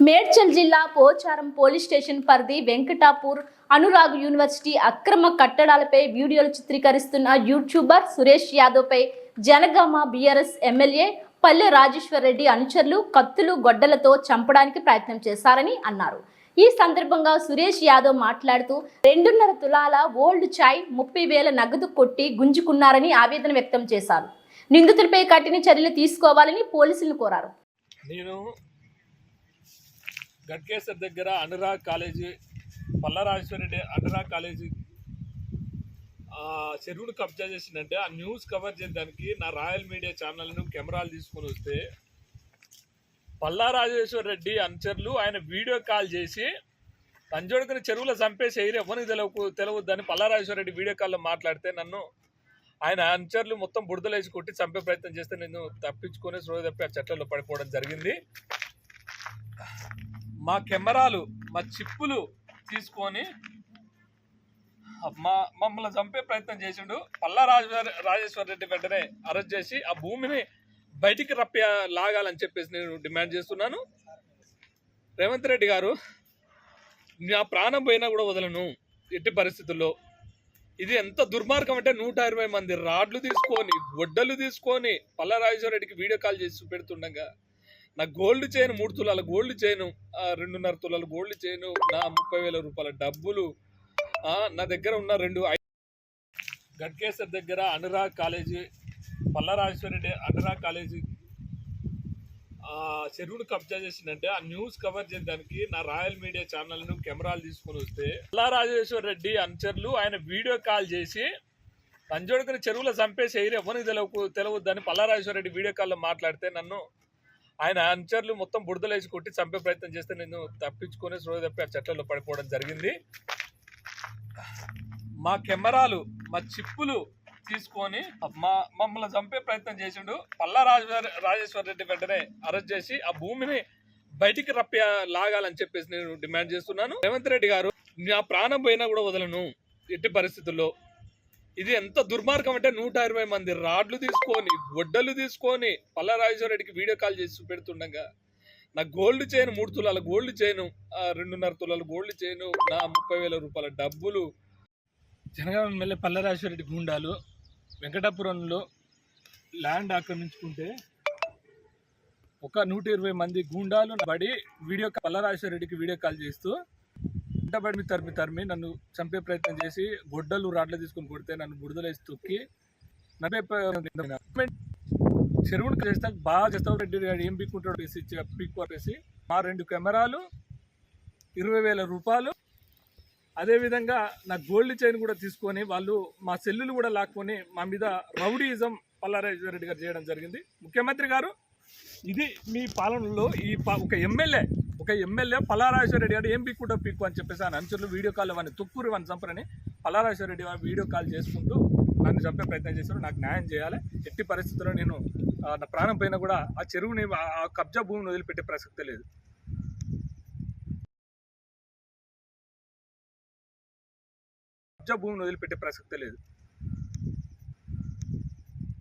మేడ్చల్ జిల్లా Pocharam police station పరిధి Venkatapur Anurag university అక్రమ కట్టడాలపై వీడియోలు చిత్రీకరిస్తున్న యూట్యూబర్ సురేష్ యాదవ్పై జనగామ బీఆర్ఎస్ ఎమ్మెల్యే పల్లె రాజేశ్వర్ రెడ్డి అనుచరులు కత్తులు గొడ్డలతో చంపడానికి ప్రయత్నం చేశారని అన్నారు. ఈ సందర్భంగా సురేష్ యాదవ్ మాట్లాడుతూ రెండున్నర తులాల ఓల్డ్ చాయ్ ముప్పై వేల నగదు కొట్టి గుంజుకున్నారని ఆవేదన వ్యక్తం చేశారు. నిందితులపై కఠిన చర్యలు తీసుకోవాలని పోలీసులు కోరారు. నేను గట్కేశ్వర్ దగ్గర అనురాగ్ కాలేజీ పల్లరాజేశ్వరరెడ్డి అనురాగ్ కాలేజీ చెరువును కబ్జా చేసిందంటే ఆ న్యూస్ కవర్ చేయడానికి నా రాయల్ మీడియా ఛానల్ను కెమెరాలు తీసుకొని వస్తే పల్లా రాజేశ్వర రెడ్డి అనుచరులు ఆయన వీడియో కాల్ చేసి తంజోడుకుని చెరువులో చంపేసి ఎయిర్ ఎవరికి తెలవకు తెలవద్దని పల్లా రాజేశ్వర రెడ్డి వీడియో కాల్లో మాట్లాడితే నన్ను ఆయన అనుచరులు మొత్తం బుడదలేసి కొట్టి చంపే ప్రయత్నం చేస్తే నేను తప్పించుకొని స్లో తప్పి ఆ చెట్లలో పడిపోవడం జరిగింది. మా కెమెరాలు మా చిప్పులు తీసుకొని మా మమ్మల్ని చంపే ప్రయత్నం చేసిండు. పల్లా రాజేశ్వర రాజేశ్వర రెడ్డి వెంటనే అరెస్ట్ చేసి ఆ భూమిని బయటికి రప్పి లాగాలని చెప్పేసి నేను డిమాండ్ చేస్తున్నాను. రేవంత్ రెడ్డి గారు నా ప్రాణం పోయినా కూడా వదలను ఎట్టి పరిస్థితుల్లో. ఇది ఎంత దుర్మార్గం అంటే నూట ఇరవై మంది రాడ్లు తీసుకొని గొడ్డలు తీసుకొని పల్లా రాజేశ్వర రెడ్డికి వీడియో కాల్ చేసి పెడుతుండగా నా గోల్డ్ చైన్ మూడు తులాల గోల్డ్ చైన్ రెండున్నర తులాల గోల్డ్ చైన్ నా ముప్పై వేల రూపాయల డబ్బులు నా దగ్గర ఉన్న రెండు గడ్కేశ్వర్ దగ్గర అనురాగ్ కాలేజీ పల్లరాజేశ్వరరెడ్డి అనురాగ్ కాలేజీ చెరువును కబ్జా చేసిందంటే ఆ న్యూస్ కవర్ చేయడానికి నా రాయల్ మీడియా ఛానల్ను కెమెరాలు తీసుకొని వస్తే పల్లారాజేశ్వర రెడ్డి అనుచరులు ఆయన వీడియో కాల్ చేసి తంజోడుకుని చెరువులో చంపేసి ఎయిర్ ఎవరికి తెలవకు తెలవద్దని పల్లారాజేశ్వర రెడ్డి వీడియో కాల్లో మాట్లాడితే నన్ను ఆయన అనుచరులు మొత్తం బుడదలేసి కొట్టి చంపే ప్రయత్నం చేస్తే నేను తప్పించుకొని స్లో తప్పి ఆ చెట్లలో పడిపోవడం జరిగింది. మా కెమెరాలు మా చిప్పులు తీసుకొని మా మమ్మల్ని చంపే ప్రయత్నం చేసిండు. పల్లా రాజేశ్వర రెడ్డి వెంటనే అరెస్ట్ చేసి ఆ భూమిని బయటికి రప్పి లాగాలని చెప్పేసి నేను డిమాండ్ చేస్తున్నాను. రేవంత్ రెడ్డి గారు నా ప్రాణం పోయినా కూడా వదలను. ఎట్టి పరిస్థితుల్లో ఇది ఎంత దుర్మార్గం అంటే నూట ఇరవై మంది రాడ్లు తీసుకొని గొడ్డలు తీసుకొని పల్లా రెడ్డికి వీడియో కాల్ చేసి పెడుతుండగా నా గోల్డ్ చైన్ మూడు తులాల గోల్డ్ చైన్ రెండున్నర తులాల గోల్డ్ చైన్ నా ముప్పై వేల రూపాయల డబ్బులు. జనగామ ఎమ్మెల్యే పల్లరాజేశ్వర రెడ్డి గుండాలు వెంకటాపురంలో ల్యాండ్ ఆక్రమించుకుంటే ఒక నూట ఇరవై మంది గూండాలు పడి వీడియో పల్లరాజేశ్వర రెడ్డికి వీడియో కాల్ చేస్తూ వెంటబడి తరిమి తరిమి నన్ను చంపే ప్రయత్నం చేసి గొడ్డలు రాడ్లు తీసుకొని కొడితే నన్ను బురదలేసి తొక్కి నన్నే చెరువును చేస్తా బాగా చేస్తావు రెడ్డి గారు ఏం పీక్కుంటాడు వేసి పీక్ కొట్టేసి మా రెండు కెమెరాలు ఇరవై వేల రూపాయలు. అదేవిధంగా నా గోల్డ్ చైన్ కూడా తీసుకొని వాళ్ళు మా సెల్లులు కూడా లాక్కొని మా మీద రౌడీయిజం పల్లారాజు రెడ్డి గారు చేయడం జరిగింది. ముఖ్యమంత్రి గారు ఇది మీ పాలనలో ఈ ఒక ఎమ్మెల్యే ఒక ఎమ్మెల్యే పల్లారాజేశ్వర రెడ్డి గారు ఏం పీక్కుంటా పీక్కు అని చెప్పేసి ఆయన అనుచరులు వీడియో కాల్ ఇవ్వని తుక్కూరు అని చంపరని పల్లారాజేశ్వర రెడ్డి గారు వీడియో కాల్ చేసుకుంటూ నన్ను చంపే ప్రయత్నం చేశారు. నాకు న్యాయం చేయాలి. ఎట్టి పరిస్థితుల్లో నేను నా ప్రాణం పైన కూడా ఆ చెరువుని ఆ- కబ్జా భూమిని వదిలిపెట్టే ప్రసక్తి లేదు. కబ్జా భూమిని వదిలిపెట్టే ప్రసక్తి లేదు.